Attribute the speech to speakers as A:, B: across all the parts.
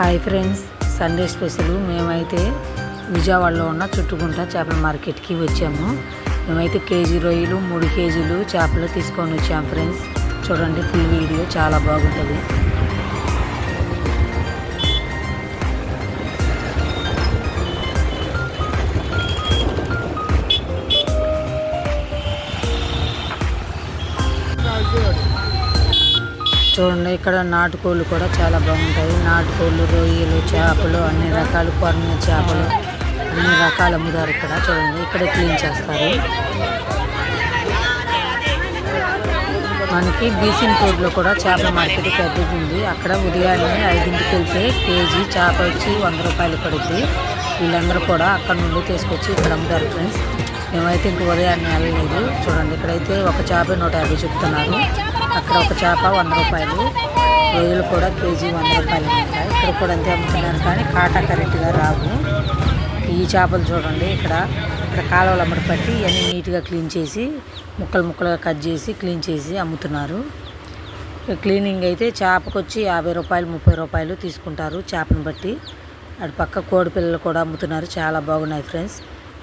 A: Hi friends Sunday special మేమైతే విజయవాడలో ఉన్న చుట్టుకుంట చేపల మార్కెట్కి వచ్చాము. మేమైతే కేజీ రొయ్యలు మూడు కేజీలు చేపలు తీసుకొని వచ్చాము ఫ్రెండ్స్. చూడండి ఫుల్ వీడియో చాలా బాగుంటుంది. చూడండి ఇక్కడ నాటుకోళ్ళు కూడా చాలా బాగుంటాయి. నాటుకోళ్ళు రొయ్యలు చేపలు అన్ని రకాలు కొరణ చేపలు అన్ని రకాలు అమ్ముతారు ఇక్కడ చూడండి ఇక్కడ క్లీన్ చేస్తారు. మనకి బీసింగ్ రోడ్లో కూడా చేపల మార్కెట్ పెద్దది ఉంది. అక్కడ ఉదయాన్నే ఐదింటికి వెళ్తే కేజీ చేప వచ్చి వంద రూపాయలు పడుద్ది. వీళ్ళందరూ కూడా అక్కడ నుండి తీసుకొచ్చి ఇక్కడ అమ్ముతారు ఫ్రెండ్స్ మేమైతే ఇంక ఉదయాన్నే వెళ్ళలేదు. చూడండి ఇక్కడైతే ఒక చేప నూట యాభై చెప్తున్నారు. అక్కడ ఒక చేప వంద రూపాయలు రొయ్యలు కూడా కేజీ వంద రూపాయలు ఉంటాయి ఇక్కడ కూడా అంతే అమ్ముతున్నారు కానీ కాటా కరెక్ట్గా రావు. ఈ చేపలు చూడండి ఇక్కడ ఇక్కడ కాలువలు అమ్మడి పట్టి ఇవన్నీ నీట్గా క్లీన్ చేసి ముక్కలు ముక్కలుగా కట్ చేసి క్లీన్ చేసి అమ్ముతున్నారు. క్లీనింగ్ అయితే చేపకు వచ్చి యాభై రూపాయలు ముప్పై రూపాయలు తీసుకుంటారు చేపను బట్టి. అటు పక్క కోడి పిల్లలు కూడా అమ్ముతున్నారు. చాలా బాగున్నాయి ఫ్రెండ్స్.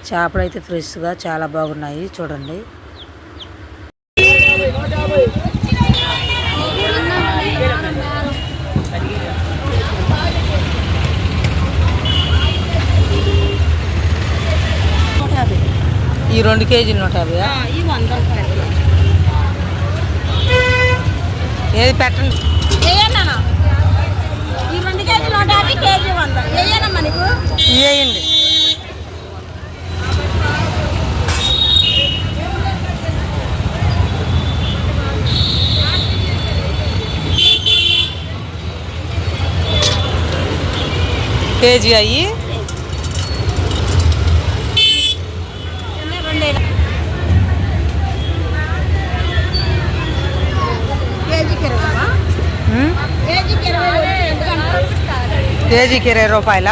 A: చేపలు అయితే ఫ్రెష్గా చాలా బాగున్నాయి. చూడండి. ఈ రెండు కేజీలు నూట యాభై ఏది పెట్టండి.
B: వేయన్నా కేజీ
A: అయ్యి
B: రెండే కేజీకి ఇరవై
A: ఉమ్,
B: కేజీకి ఇరవై ఎందుకంటే
A: కేజీకి ఇరవై రూపాయల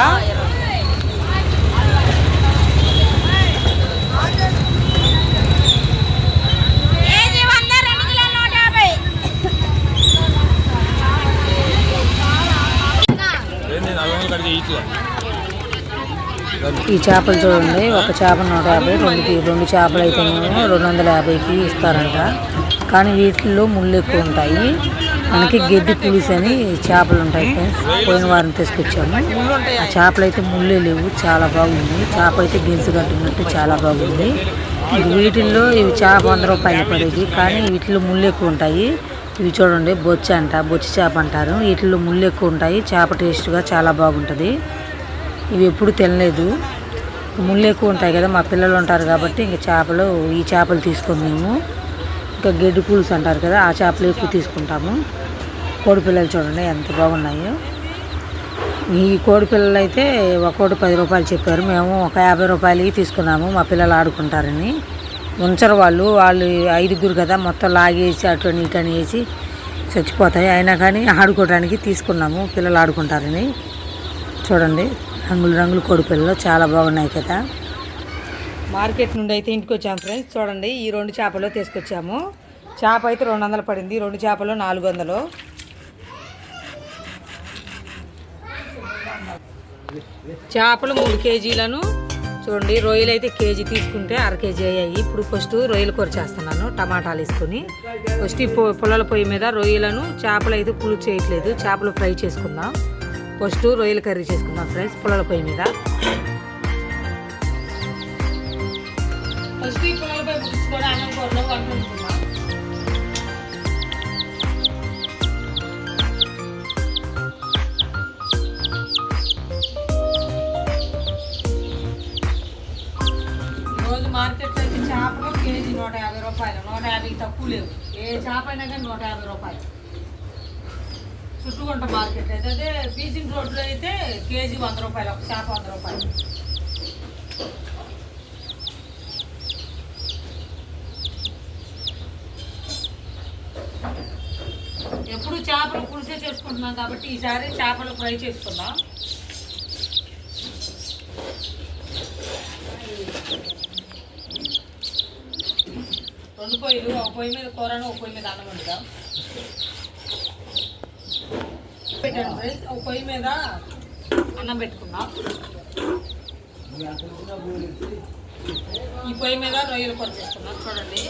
A: ఈ చేపలు చూడండి ఒక చేప నూట యాభై రెండు రెండు చేపలు అయితేనేమో రెండు వందల యాభైకి ఇస్తారంట. కానీ వీటిల్లో ముళ్ళు ఎక్కువ ఉంటాయి. మనకి గడ్డి పులుసు అని చేపలు ఉంటాయి ఫ్రెండ్స్ పోయిన వారం తీసుకొచ్చాము. ఆ చేపలు అయితే ముళ్ళే లేవు చాలా బాగుంది. చేప అయితే గెలుసు కట్టినట్టు చాలా బాగుంది. వీటిల్లో ఇవి చేప వంద రూపాయలు పడేది కానీ వీటిలో ముళ్ళు ఎక్కువ ఉంటాయి. ఇవి చూడండి బొచ్చి అంట బొచ్చి చేప అంటారు. వీటిలో ముళ్ళు ఎక్కువ ఉంటాయి చేప టేస్ట్గా చాలా బాగుంటుంది. ఇవి ఎప్పుడు తినలేదు. ముళ్ళు ఎక్కువ ఉంటాయి కదా మా పిల్లలు ఉంటారు కాబట్టి ఇంకా చేపలు ఈ చేపలు తీసుకొని మేము ఇంకా గడ్డి పూల్స్ అంటారు కదా ఆ చేపలు ఎక్కువ తీసుకుంటాము. కోడి పిల్లలు చూడండి ఎంత బాగున్నాయో. ఈ కోడి పిల్లలు అయితే ఒక్కోటి పది రూపాయలు చెప్పారు. మేము ఒక యాభై రూపాయలకి తీసుకున్నాము మా పిల్లలు ఆడుకుంటారని. ఉంచరు వాళ్ళు. వాళ్ళు ఐదుగురు కదా మొత్తం లాగేసి అటు ఇటు వేసి చచ్చిపోతాయి. అయినా కానీ ఆడుకోవడానికి తీసుకున్నాము. పిల్లలు ఆడుకుంటారని. చూడండి రంగులు రంగులు కోడిపిల్లలు చాలా బాగున్నాయి కదా. మార్కెట్ నుండి అయితే ఇంటికి వచ్చాము ఫ్రెండ్స్. చూడండి ఈ రెండు చేపలు తీసుకొచ్చాము. చేప అయితే రెండు వందలు పడింది. రెండు చేపలు నాలుగు వందలు. చేపలు మూడు కేజీలను చూడండి రొయ్యలు అయితే కేజీ తీసుకుంటే అర కేజీ అయ్యాయి. ఇప్పుడు ఫస్ట్ రొయ్యలు కూర చేస్తున్నాను టమాటాలు వేసుకొని. ఫస్ట్ ఈ పొ- పుల్లల పొయ్యి మీద రొయ్యలను చేపలు అయితే పులుసు చేయట్లేదు. చేపలు ఫ్రై చేసుకుందాం. ఫస్ట్ రొయ్యల కర్రీ చేసుకుందాం ఫ్రెండ్స్ పుల్లల పొయ్యి మీద. ఫస్ట్ ఈ పొయ్యి ఏ కానీ నూట యాభై రూపాయలు. చుట్టుకుంట మార్కెట్ అయితే అదే బీజింగ్ రోడ్లో అయితే కేజీ వంద రూపాయలు ఒక చేప వంద రూపాయలు. ఎప్పుడు చేపలు పులిసే చేసుకుంటున్నాం కాబట్టి ఈసారి చేపలు ఫ్రై చేసుకుందాం. రెండు పొయ్యిలు ఒక పొయ్యి మీద కూరను ఒక పొయ్యి మీద అన్నం వండుతాం పెట్టండి ఫ్రెండ్స్ ఒక పొయ్యి మీద
C: అన్నం పెట్టుకున్నాం ఈ పొయ్యి మీద రొయ్యలు కూర చేసుకున్నాం చూడండి.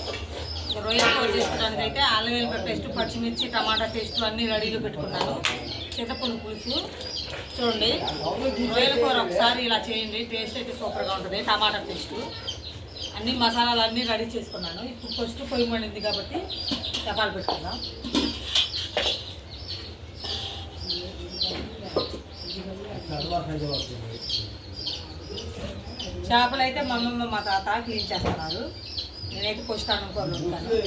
C: రొయ్యలు కూర చేసుకోవడానికి అయితే అల్లం పేస్ట్ పచ్చిమిర్చి టమాటా పేస్ట్ అన్నీ రెడీలో పెట్టుకున్నాను. చింతపండు పులుసు చూడండి. రొయ్యల కూర ఒకసారి ఇలా చేయండి టేస్ట్ అయితే సూపర్గా ఉంటుంది టమాటా పేస్ట్. అన్ని మసాలాలు అన్నీ రెడీ చేసుకున్నాను. ఇప్పుడు ఫస్ట్ పొయ్యి మండింది కాబట్టి చపాలు పెట్టుకుందాం. చేపలు అయితే మా అమ్మమ్మ మా తాత క్లీన్ చేస్తున్నారు. నేనైతే పుష్టాను అనుకోవాలి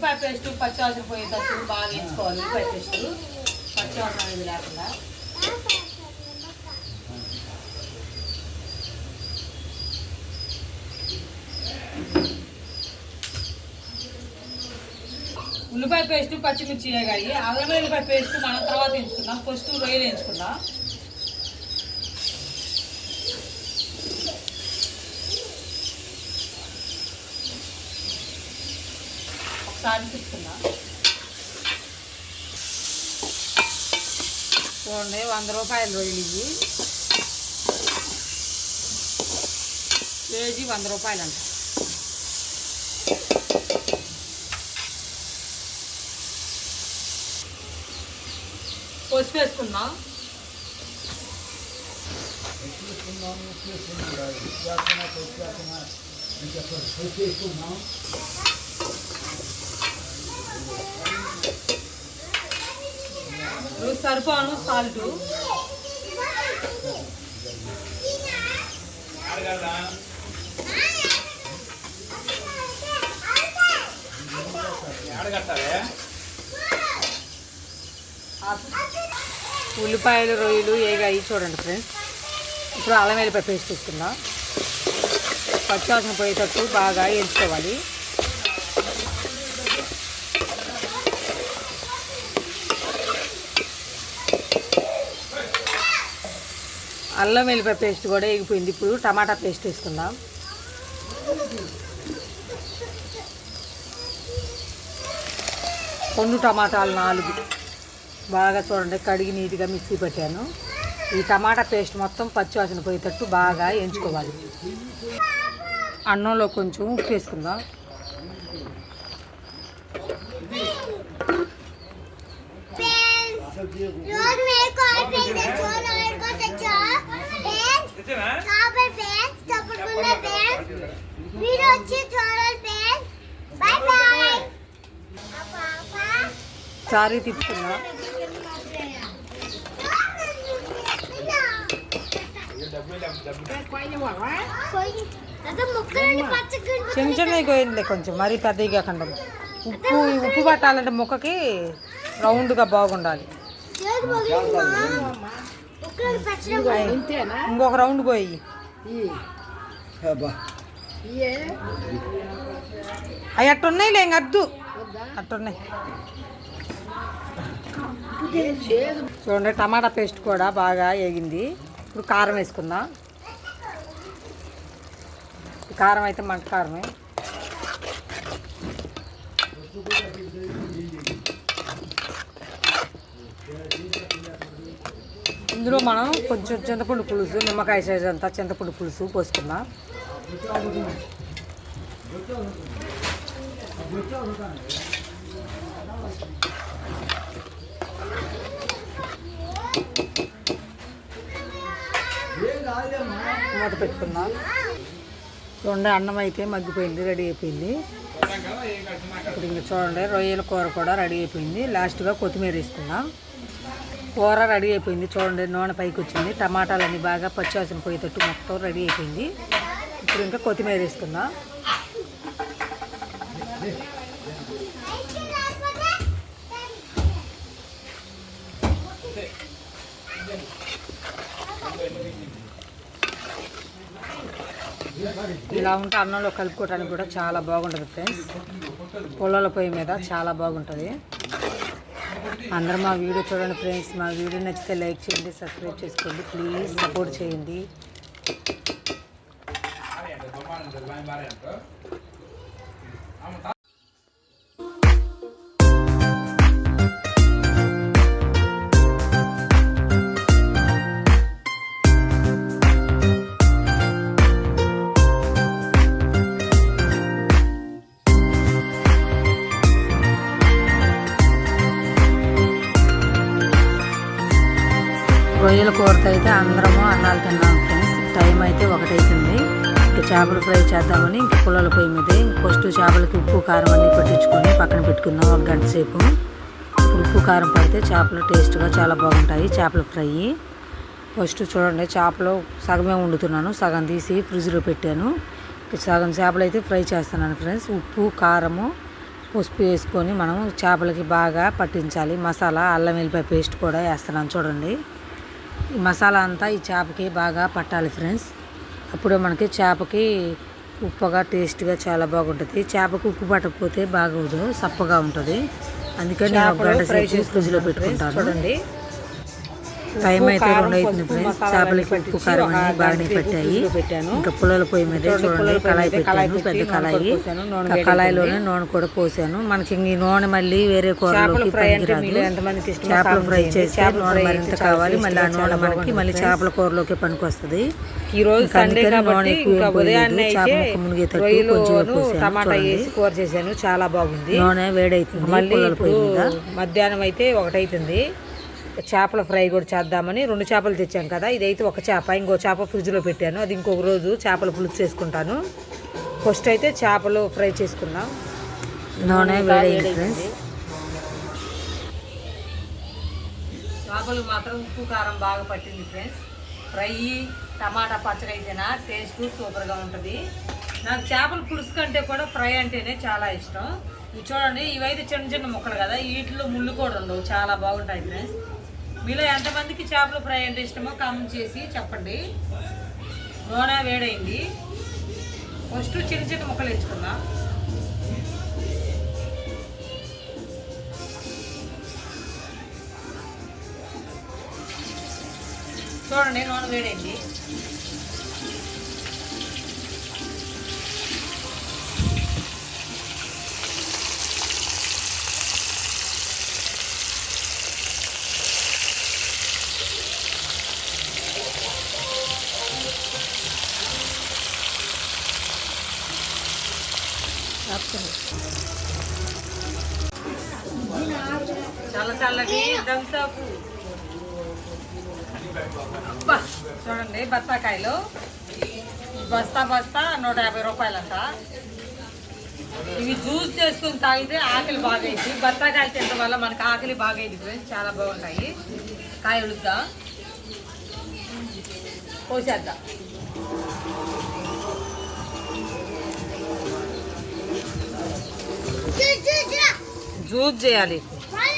C: ఉల్లిపాయ పేస్ట్ పచ్చివాసన పోయేటట్టు బాగా వేసుకోవాలి. ఉల్లిపాయ పేస్ట్ పచ్చివాసన అనేది లేకుండా. ఉల్లిపాయ పేస్ట్ పచ్చిమిర్చి వేగాయి. అల్లం ఉల్లిపాయ పేస్ట్ మనం తర్వాత ఎంచుకుందాం ఫస్ట్ రొయ్యలు ఎంచుకుందాం ఒకసారి తిప్పుకుందాం చూడండి వంద రూపాయలు రొయ్యలు ఇవి కేజీ వంద రూపాయలు అంట పసుపు వేసుకుందాం సరిపోను సాల్ట్ ఉల్లిపాయలు రొయ్యలు ఏగాయి చూడండి ఫ్రెండ్స్ ఇప్పుడు అల్లం వెల్లిపాయ పేస్ట్ తీసుకుందాం. పచ్చివాసన పోయేటట్టు బాగా ఎంచుకోవాలి. అల్లం వెల్లిపాయ పేస్ట్ కూడా ఎగిపోయింది ఇప్పుడు టమాటా పేస్ట్ వేసుకుందాం. కొండు టమాటాలు నాలుగు. బాగా చూడండి కడిగి నీట్గా మిక్సీ పెట్టాను. ఈ టమాటా పేస్ట్ మొత్తం పచ్చివాసన పోయేటట్టు బాగా ఎంచుకోవాలి. అన్నంలో కొంచెం ఉప్పు వేసుకుందాం. కాపర్
B: ఫ్యాన్స్ సారీ తిప్పుతున్నా
C: చిన్న చిన్నవి కోయండి కొంచెం మరీ పెద్దగా కాకుండా ఉప్పు ఉప్పు పట్టాలంటే ముక్కకి రౌండ్గా బాగుండాలి. ఇంకొక రౌండ్ పోయి. అవి అట్టున్నాయి లేం అద్దు. అట్టున్నాయి. చూడండి టమాటా పేస్ట్ కూడా బాగా వేగింది ఇప్పుడు కారం వేసుకుందాం? కారం అయితే మంట కారమే. ఇందులో మనం కొంచెం చింతపండు పులుసు నిమ్మకాయ సైజ్ అంతా చింతపండు పులుసు పోసుకుందాం. మూత పెట్టుకుందాం.
A: చూడండి అన్నం అయితే మగ్గిపోయింది రెడీ అయిపోయింది. ఇప్పుడు ఇంకా చూడండి రొయ్యల కూర కూడా రెడీ అయిపోయింది. లాస్ట్గా కొత్తిమీర వేసుకుందాం. కూర రెడీ అయిపోయింది. చూడండి నూనె పైకి వచ్చింది. టమాటాలన్నీ బాగా పచ్చివాసన పోయేటట్టు మొత్తం రెడీ అయిపోయింది. ఇప్పుడు ఇంకా కొత్తిమీర వేసుకుందాం. ఇలా ఉంటే అన్నంలో కలుపుకోవడానికి కూడా చాలా బాగుంటుంది ఫ్రెండ్స్. పొలాల పొయ్యి మీద చాలా బాగుంటుంది. అందరూ మా వీడియో చూడండి ఫ్రెండ్స్ మా వీడియో నచ్చితే లైక్ చేయండి సబ్స్క్రైబ్ చేసుకోండి. ప్లీజ్ సపోర్ట్ చేయండి. చేపలు ఫ్రై చేద్దామని ఇంకా పుల్లల పొయ్యి మీద ఫస్ట్ చేపలకి ఉప్పు కారం అన్నీ పట్టించుకొని పక్కన పెట్టుకుందాం ఒక గంట సేపు. ఉప్పు కారం పడితే చేపలు టేస్ట్గా చాలా బాగుంటాయి చేపల ఫ్రై. ఫస్ట్ చూడండి చేపలు సగమే వండుతున్నాను సగం తీసి ఫ్రిడ్జ్లో పెట్టాను. సగం చేపలు అయితే ఫ్రై చేస్తున్నాను ఫ్రెండ్స్ ఉప్పు కారము పసుపు వేసుకొని మనం చేపలకి బాగా పట్టించాలి. మసాలా అల్లం వెల్లిపాయ పేస్ట్ కూడా వేస్తున్నాను చూడండి. ఈ మసాలా అంతా ఈ చేపకి బాగా పట్టాలి ఫ్రెండ్స్ అప్పుడే మనకి చేపకి ఉప్పుగా టేస్ట్గా చాలా బాగుంటుంది. చేపకు ఉప్పు పట్టకపోతే బాగోదు సప్పగా ఉంటుంది. అందుకని నేను ఒక గంట సేపు ఫ్రిడ్జ్లో పెట్టుకుంటాను. చూడండి. టైం అయితే రెండు అవుతుంది ఫ్రెండ్స్. చేపలకి ఉప్పు కారం అన్ని బాగానే పెట్టాయి. ఇంకా పుల్లల పొయ్యి మీద చూడండి. కళాయి పెట్టాను. పెద్ద కళాయి. ఆ కళాయిలోనే నూనె కూడా పోసాను. మనకి ఈ నూనె మళ్ళీ వేరే కూరలోకి పనికిరాదు. చేపలు ఫ్రై చేస్తే నూనె మరింత కావాలి. మళ్ళీ ఆ నూనె మనకి మళ్ళీ చేపల కూరలోకి పనికొస్తుంది.
C: ఈ రోజు
A: ఇంకా
C: సండే
A: అందుకని నూనె ఎక్కువ పోయలేదు. చేప ముక్క మునిగేటట్టు కొంచెం పోసాను.
C: చాలా బాగుంది.
A: నూనె వేడైతుంది
C: మళ్ళీ
A: పుల్లల పొయ్యి మీద.
C: మధ్యాహ్నం అయితే ఒకటైతుంది. చేపల ఫ్రై కూడా చేద్దామని రెండు చేపలు తెచ్చాం కదా ఇదైతే ఒక చేప ఇంకో చేప ఫ్రిడ్జ్లో పెట్టాను. అది ఇంకొక రోజు చేపల పులుసు చేసుకుంటాను. ఫస్ట్ అయితే చేపలు ఫ్రై చేసుకుందాం.
A: నూనె వేడైంది.
C: చేపలు మాత్రం ఉప్పు కారం బాగా పట్టింది ఫ్రెండ్స్ ఫ్రై టమాటా పచ్చడి అయితేనా టేస్ట్ సూపర్గా ఉంటుంది. నాకు చేపల పులుసు కంటే కూడా ఫ్రై అంటేనే చాలా ఇష్టం. ఇవి చూడండి ఇవైతే చిన్న చిన్న ముక్కలు కదా వీటిలో ముళ్ళు కూడా ఉండవు. చాలా బాగుంటాయి ఫ్రెండ్స్ మీలో ఎంతమందికి చేపల ఫ్రై అంటే ఇష్టమో కామెంట్ చేసి చెప్పండి. నూనె వేడైంది. ఫస్ట్ చిన్న చిన్న ముక్కలు వేసుకుందాం చూడండి నూనె వేడైంది. అబ్బా, చూడండి బత్తాకాయలు. బస్తా బస్తా నూట యాభై రూపాయలంట. ఇవి జ్యూస్ చేసుకుని తాగితే ఆకలి బాగైంది బత్తాకాయలు తినడం వల్ల మనకి ఆకలి బాగైంది ఫ్రెండ్స్. చాలా బాగుంటాయి కాయ ఉడుద్దా పోసేద్దాం జ్యూస్ చేయాలి చాలా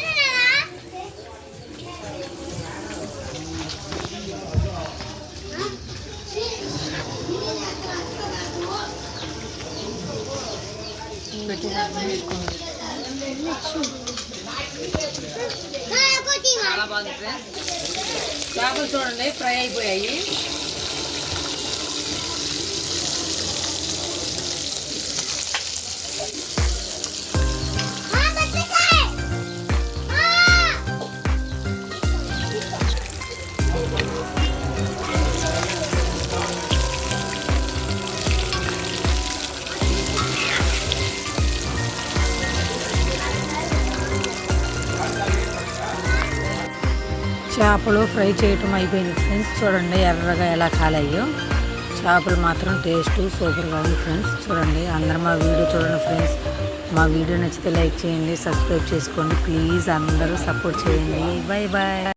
C: బాగుంది ఫ్రెండ్స్ చేపలు చూడండి ఫ్రై అయిపోయాయి.
A: చేపలు ఫ్రై చేయటం అయిపోయింది ఫ్రెండ్స్. చూడండి ఎర్రగా ఎలా కాలయ్యో చేపలు మాత్రం టేస్ట్ సూపర్గా ఉంది ఫ్రెండ్స్. చూడండి అందరూ మా వీడియో చూడండి ఫ్రెండ్స్. మా వీడియో నచ్చితే లైక్ చేయండి సబ్స్క్రైబ్ చేసుకోండి. ప్లీజ్ అందరూ సపోర్ట్ చేయండి. Bye bye